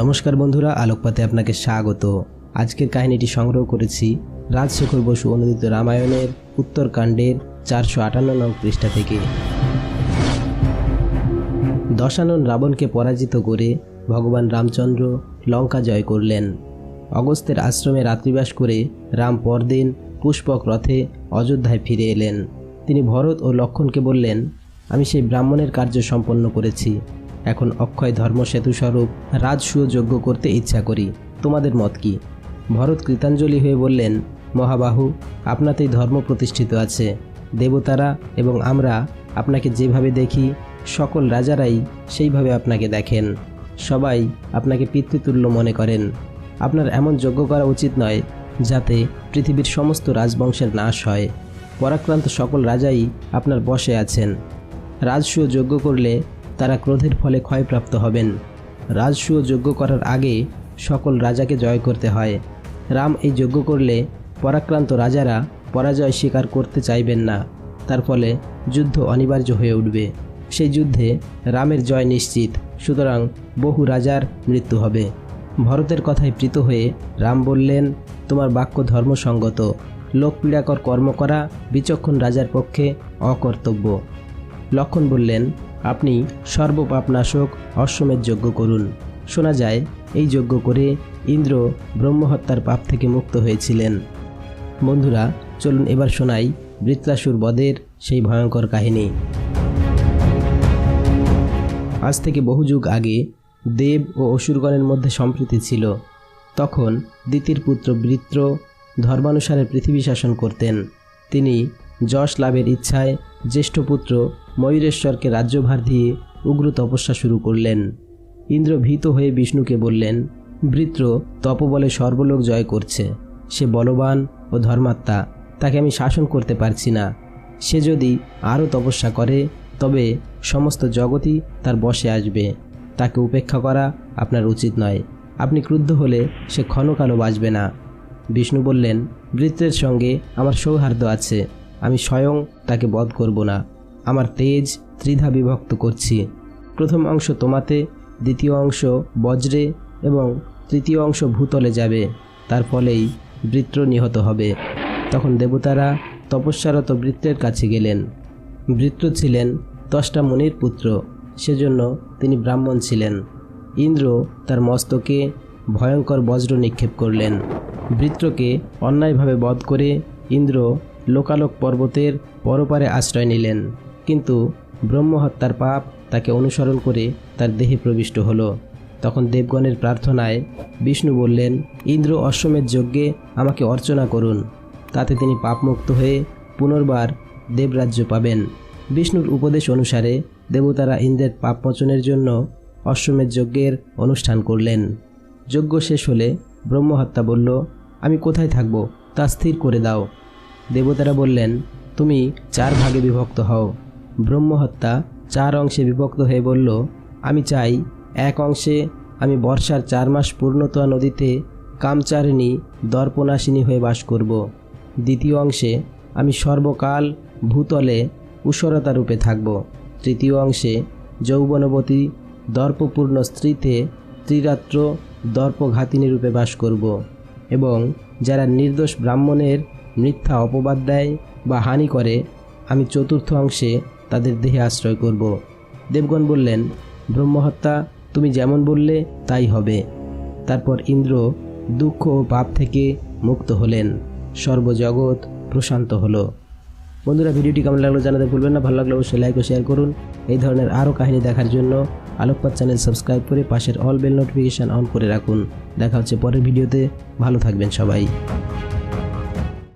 নমস্কার বন্ধুরা, আলোকপাতে আপনাকে স্বাগত। আজকের কাহিনীটি সংগ্রহ করেছি রাজশেখর বসু অনুদিত রামায়ণের উত্তরকাণ্ডের চারশো আটান্ন নং পৃষ্ঠা থেকে। দশানন রাবণকে পরাজিত করে ভগবান রামচন্দ্র লঙ্কা জয় করলেন। অগস্তের আশ্রমে রাত্রিবাস করে রাম পরদিন পুষ্পক রথে অযোধ্যায় ফিরে এলেন। তিনি ভরত ও লক্ষণকে বললেন, আমি সেই ব্রাহ্মণের কার্য সম্পন্ন করেছি। এখন অক্ষয় ধর্মসেতু স্বরূপ রাজসূয় যজ্ঞ করতে ইচ্ছা করি। তোমাদের মত কি? ভরত কৃতাঞ্জলি হয়ে বললেন, মহাবাহু, আপনাতেই ধর্ম প্রতিষ্ঠিত আছে। দেবতারা এবং আমরা আপনাকে যেভাবে দেখি, সকল রাজারাই সেইভাবে আপনাকে দেখেন। সবাই আপনাকে পিতৃতুল্য মনে করেন। আপনার এমন যজ্ঞ করা উচিত নয়, যাতে পৃথিবীর সমস্ত রাজবংশের নাশ হয়। পরাক্রান্ত সকল রাজাই আপনার বসে আছেন। রাজসূয় যজ্ঞ করলে তারা ক্রোধের ফলে ক্ষয়প্রাপ্ত হবেন। রাজসূয় যজ্ঞ করার আগে সকল রাজাকে জয় করতে হয়। রাম এই যজ্ঞ করলে পরাক্রান্ত রাজারা পরাজয় স্বীকার করতে চাইবেন না। তার ফলে যুদ্ধ অনিবার্য হয়ে উঠবে। সেই যুদ্ধে রামের জয় নিশ্চিত, সুতরাং বহু রাজার মৃত্যু হবে। ভরতের কথায় প্রীত হয়ে রাম বললেন, তোমার বাক্য ধর্মসঙ্গত। লোকপীড়াকর কর্ম করা বিচক্ষণ রাজার পক্ষে অকর্তব্য। লক্ষণ বললেন আপনি সর্বপাপনাশক অশ্বমেধ যজ্ঞ করুন। শোনা যায়, এই যজ্ঞ করে ইন্দ্র ব্রহ্মহত্যার পাপ থেকে মুক্ত হয়েছিলেন। বন্ধুরা, চলুন এবার শোনাই বৃত্রাসুর বদের সেই ভয়ঙ্কর কাহিনী। আজ থেকে বহু যুগ আগে দেব ও অসুরগণের মধ্যে সম্প্রীতি ছিল। তখন দ্বিতীয় পুত্র বৃত্র ধর্মানুসারে পৃথিবী শাসন করতেন। তিনি যশ লাভের ইচ্ছায় জ্যেষ্ঠ পুত্র ময়ূরেশ্বরকে রাজ্যভার দিয়ে উগ্র তপস্যা শুরু করলেন। ইন্দ্র ভীত হয়ে বিষ্ণুকে বললেন, বৃত্র, তপবলে সর্বলোক জয় করছে। সে বলবান ও ধর্মাত্মা, তাকে আমি শাসন করতে পারছি না। সে যদি আরও তপস্যা করে, তবে সমস্ত জগতই তার বসে আসবে। তাকে উপেক্ষা করা আপনার উচিত নয়। আপনি ক্রুদ্ধ হলে সে ক্ষণকালও বাঁচবে না। বিষ্ণু বললেন, বৃত্রের সঙ্গে আমার সৌহার্দ্য আছে। আমি স্বয়ং তাকে বধ করব না। আমার তেজ ত্রিধা বিভক্ত করছি। প্রথম অংশ তোমাতে, দ্বিতীয় অংশ বজ্রে এবং তৃতীয় অংশ ভূতলে যাবে। তার ফলেই বৃত্র নিহত হবে। তখন দেবতারা তপস্যারত বৃত্রের কাছে গেলেন। বৃত্র ছিলেন দশটা মুনির পুত্র। সেজন্য তিনি ব্রাহ্মণ ছিলেন। ইন্দ্র তার মস্তকে ভয়ঙ্কর বজ্র নিক্ষেপ করলেন। বৃত্রকে অন্যায়ভাবে বধ করে ইন্দ্র লোকালোক পর্বতের পরপারে আশ্রয় নিলেন। কিন্তু ব্রহ্মহত্যার পাপ তাকে অনুসরণ করে তার দেহে প্রবিষ্ট হলো। তখন দেবগণের প্রার্থনায় বিষ্ণু বললেন, ইন্দ্র অশ্বমের যজ্ঞে আমাকে অর্চনা করুন। তাতে তিনি পাপমুক্ত হয়ে পুনর্বার দেবরাজ্য পাবেন। বিষ্ণুর উপদেশ অনুসারে দেবতারা ইন্দ্রের পাপমোচনের জন্য অশ্বমের যজ্ঞের অনুষ্ঠান করলেন। যজ্ঞ শেষ হলে ব্রহ্মহত্যা বলল, আমি কোথায় থাকব? তা স্থির করে দাও। দেবতারা বললেন, তুমি চার ভাগে বিভক্ত হও। ব্রহ্মহত্যা চার অংশে বিভক্ত হয়ে বলল, আমি চাই এক অংশে আমি বর্ষার চার মাস পূর্ণতয়া নদীতে কামচারিণী দর্পনাশিনী হয়ে বাস করব। দ্বিতীয় অংশে আমি সর্বকাল ভূতলে উষরতা রূপে থাকব। তৃতীয় অংশে যৌবনবতী দর্পপূর্ণ স্ত্রীতে ত্রিরাত্র দর্পঘাতিনী রূপে বাস করব এবং যারা নির্দোষ ব্রাহ্মণের মিথ্যা অপবাদ দেয় বা হানি করে, আমি চতুর্থ অংশে তাদের দেহে আশ্রয় করব। দেবগণ বললেন, ব্রহ্মহত্যা তুমি যেমন বললে তাই হবে। তারপর ইন্দ্র দুঃখ ও পাপ থেকে মুক্ত হলেন। সর্বজগৎ প্রশান্ত হলো। বন্ধুরা, ভিডিওটি কেমন লাগল জানাতে ভুলবেন না। ভালো লাগলে অবশ্যই লাইক ও শেয়ার করুন। এই ধরনের আরও কাহিনী দেখার জন্য আলোকপাত চ্যানেল সাবস্ক্রাইব করে পাশের অল বেল নোটিফিকেশান অন করে রাখুন। দেখা হচ্ছে পরের ভিডিওতে। ভালো থাকবেন সবাই।